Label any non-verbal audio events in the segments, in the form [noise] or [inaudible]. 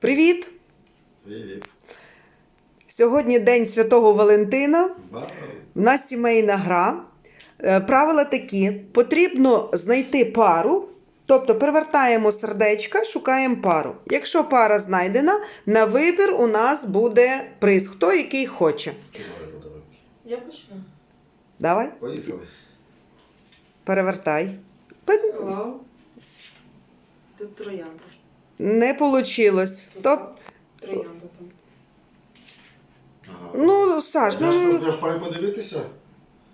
Привіт! Привіт. Сьогодні День Святого Валентина. Вау. У нас сімейна гра. Е, Правила такі: потрібно знайти пару, тобто перевертаємо сердечка, шукаємо пару. Якщо пара знайдена, на вибір у нас буде приз, хто який хоче. Я почну. Давай, Поїхали. перевертай. Вау. Тут троянда. Не вийшло. Троянда там. Ага. Ну, Саш, я, ж, ну я ж маю подивитися.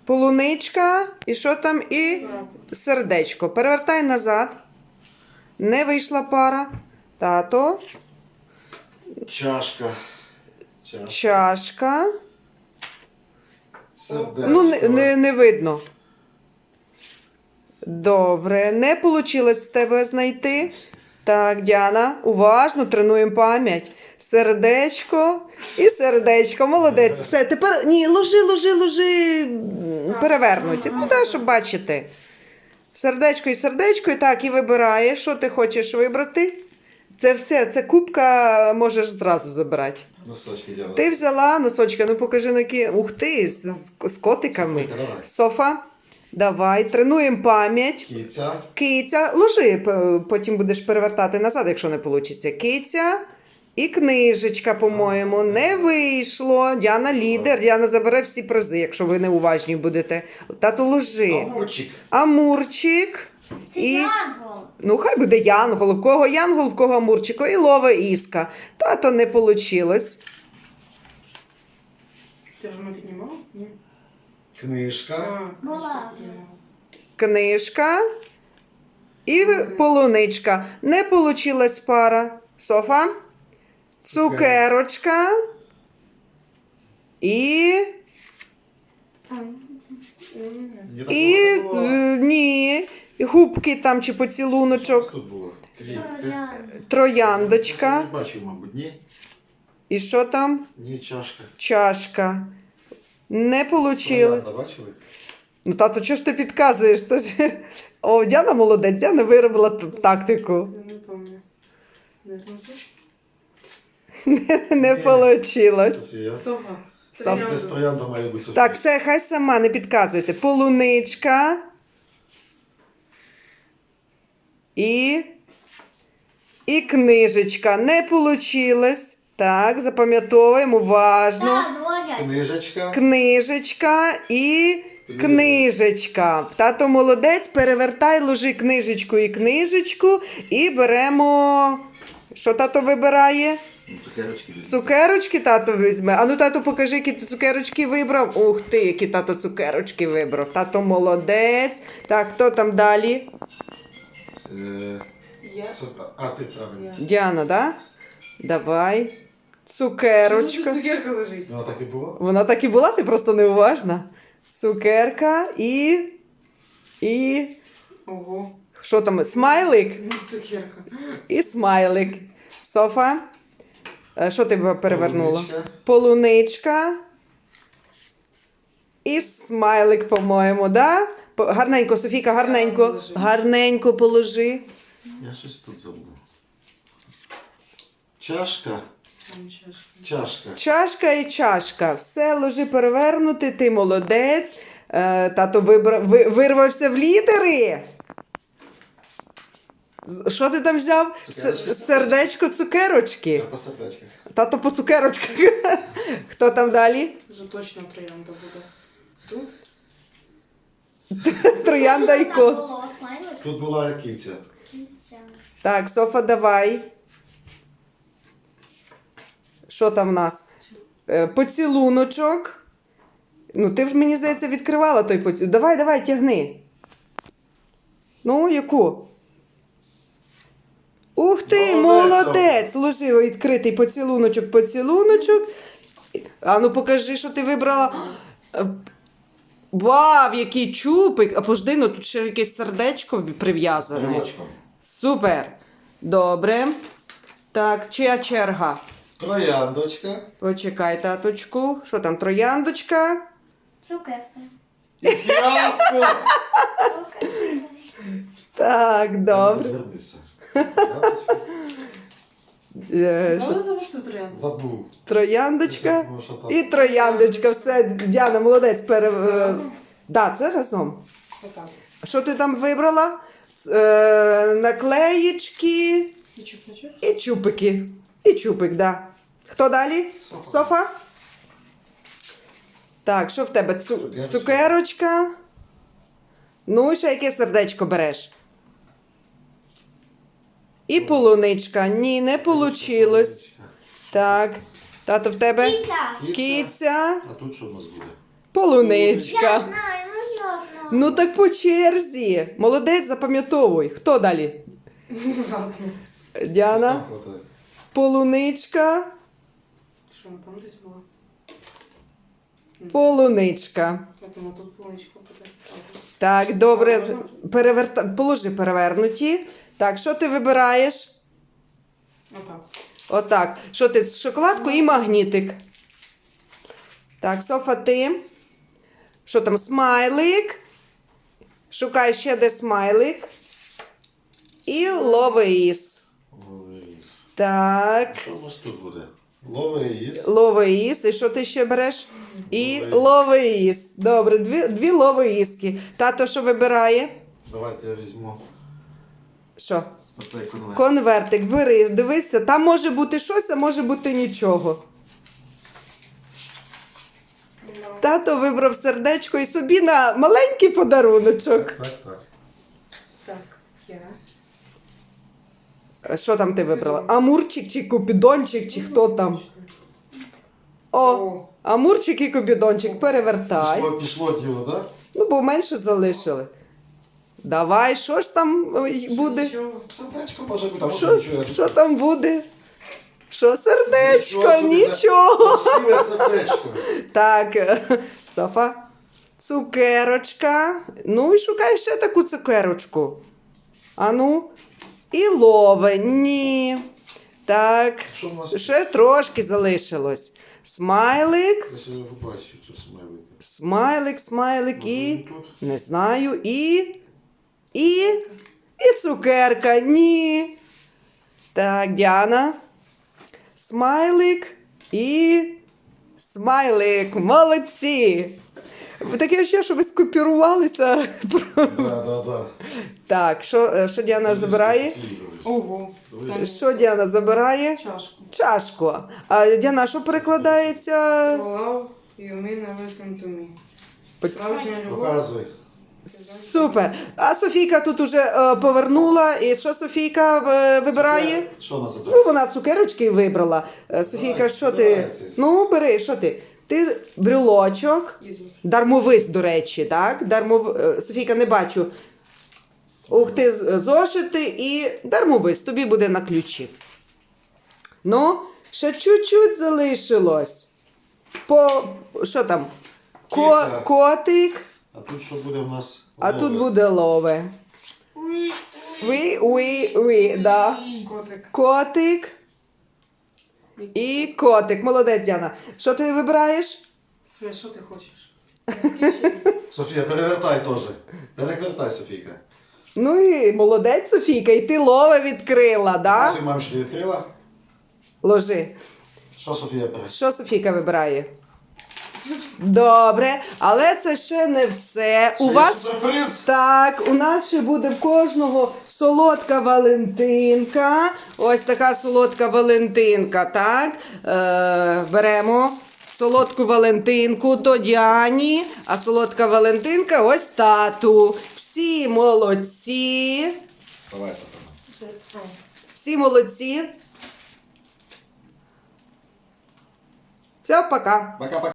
полуничка, і що там? І сердечко. Перевертай назад. Не вийшла пара. Тато. Чашка. Чашка. Чашка. Сердечко. Ну, не, не, не видно. Добре, не вийшло з тебе знайти. Так, Діана, уважно тренуємо пам'ять. Сердечко і сердечко. Молодець. Все, тепер ні, ложи, ложи, ложи перевернуті. Ну, так, щоб бачити. Сердечко і сердечко, і так, і вибираєш, що ти хочеш вибрати. Це все, це кубка можеш зразу забирати. Носочки діла. Ти взяла носочки, ну покажи на які. Ух ти, з, з, з котиками. Давай. Софа, давай, тренуємо пам'ять. Кіця. Киця, ложи, п- потім будеш перевертати назад, якщо не вийде. Киця і книжечка, по-моєму, не вийшло. Діана лідер, Діана забере всі призи, якщо ви не уважні будете. Тату ложи. Амурчик. Амурчик. Це І... янгол. Ну, хай буде янгол, в кого янгол, в кого амурчик, і лова іска. Тато не вийшло. Ти вже не піднімала? Ні. Книжка. Була вже. книжка і полуничка. Не вийшла пара. Софа, цукерочка і. І е, ні. Губки там чи Що поцілуночок, тут було? Квіт. трояндочка. Я не бачив, мабуть, ні. І що там? Ні, чашка. Чашка. Не вийшло. Бачили? Ну, тато, чого ж ти підказуєш? То ж... О, Діана молодець, Діана виробила т- тактику. Я не Ні. вийшло. Софа. Троянда. має бути Софія. Так, все, хай сама не підказуйте. Полуничка. І. І книжечка. Не вийшло. Так, запам'ятовуємо уважно. Так. Книжечка. Книжечка і книжечка. Тато молодець, перевертай, ложи книжечку і книжечку. І беремо. Що тато вибирає? Цукерочки візьми. Цукерочки тато візьме. А ну тато, покажи, які ти цукерочки вибрав. Ух ти, які тато цукерочки вибрав. Тато молодець. Так, хто там далі? Е, Я. А, ти правильно. Діана, да? Давай. Чому Цукерочка. тут цукерка лежить? Ну, так і було. Вона так і була, ти просто неуважна. Цукерка і. І. Ого. Що там? Смайлик? Ну, цукерка. І смайлик. Софа. е, Що ти перевернула? Полуничка. Полуничка. І смайлик, по-моєму, да? По- Гарненько, Софійка, гарненько. положи. Гарненько положи. Я щось тут забув. Чашка. Чашка. Чашка. І чашка. Все ложи перевернути, ти молодець. Е, тато вибра... ви- вирвався в лідери. З- Що ти там взяв? Цукерочки. Сердечко цукерочки. Я по сердечках. Тато по цукерочках. [laughs] Хто там далі? Вже точно троянда буде. Тут? [laughs] Троянда і кот. Тут була кіця. Кінця. Так, Софа, давай. Що там в нас? Е, Поцілуночок. Ну, ти ж мені здається відкривала той поцілунок. Давай, давай, тягни. Ну, яку? Ух ти, Молодець, молодець! Ложи відкритий поцілуночок, поцілуночок. А ну покажи, що ти вибрала. Вау, який чупик! А пожди, ну тут ще якесь сердечко прив'язане. Супер. Добре. Так, чия черга? Трояндочка. Почекай, таточку. Що там, трояндочка? Цукерка. І фіаско. Так, добре. Трояндочка. Е, що- що троянда. Забув. Трояндочка Забув, що там. і трояндочка. Все, Діана, молодець. Пере... Це е, разом? Да, це разом. Отак. Що ти там вибрала? Е, наклеїчки чуп-чуп. і чупики. І чупик, да. Хто далі? Софа. Софа? Так, що в тебе? Цу... Цукерочка. Цукерочка. Ну, і ще яке сердечко береш? І полуничка. Ні, не вийшло. Так. Тато в тебе Кіця. Кіця. А тут що у нас буде? Я полуничка. знаю, ну ясно. Ну так по черзі. Молодець, запам'ятовуй. Хто далі? [laughs] Діана, хватає. Полуничка, Що вона там десь була? полуничка. Я думаю, тут полуничка буде. Так, добре. Переверта... Положи перевернуті. Так, що ти вибираєш? Отак. Отак. Що ти? Шоколадку і магнітик. Так, Софа, ти. Що там? Смайлик. Шукай ще де смайлик. І ловеїс. Ловеїс. Так. Що у нас тут буде? Ловеїс. Ловеїс. І що ти ще береш? І Ловеїс. Добре, дві, дві ловеїски. Тато що вибирає? Давайте я візьму Що? оцей конверт. Конвертик, бери, дивися, там може бути щось, а може бути нічого. Тато вибрав сердечко і собі на маленький подаруночок. Так. Так, я. А Що там ти вибрала? Амурчик чи купідончик, чи хто там? О, амурчик і купідончик, перевертай. Пішло, пішло діло, так? Ну, бо менше залишили. Давай, що ж там ой, буде? Нічого. Сердечко може бути, а може Що, нічого. що там буде? Що сердечко? Нічого собі, це- Нічого. Це сердечко. Так, Софа. Цукерочка. Ну і шукай ще таку цукерочку. Ану. І лове. Ні. Так. Що у нас? Ще трошки залишилось. Смайлик. Я сьогодні побачив цю смайлика. Смайлик, смайлик Може, і. він тут? Не знаю. І. І. І цукерка. Ні. Так, Діана. Смайлик і. Смайлик. Молодці. Таке ще, що ви скопірувалися. Да, да, да. Так, що, е, що Діана забирає? Ого. Що Діана забирає? Чашку. Чашку. А Діана, що перекладається? Справжня любов. Показуй. Супер. А Софійка тут уже е, повернула. І що Софійка е, вибирає? Що вона Ну, вона цукерочки вибрала. Е, Софійка, Давай, що ти? Ну, бери, що ти? Ти брюлочок, дармовис, до речі, так? Дармов... е, Софійка, не бачу. Ух ти, з- зошити і дармовис. Тобі буде на ключі. Ну, ще чуть-чуть залишилось. По що там? Ко... Киця. Котик, А тут що буде у нас? а Лове. тут буде лове. Уі, уі, уі, да. Котик. Котик і котик. Молодець, Діана. Що ти вибираєш? Свя, що ти хочеш? Софія, перевертай теж. Перевертай, Софійка. Ну і молодець, Софійка, і ти лове відкрила, да? Софія мамі не відкрила. Ложи. Що Софія бере? Що Софійка вибирає? Добре, але це ще не все. Ще У вас сюрприз? так, у нас ще буде в кожного солодка Валентинка. Ось така солодка Валентинка. Так. Е, беремо солодку Валентинку до Діані, а солодка Валентинка ось тату. Всі молодці. Давай. Всі молодці. Все, пока. Пока-пока.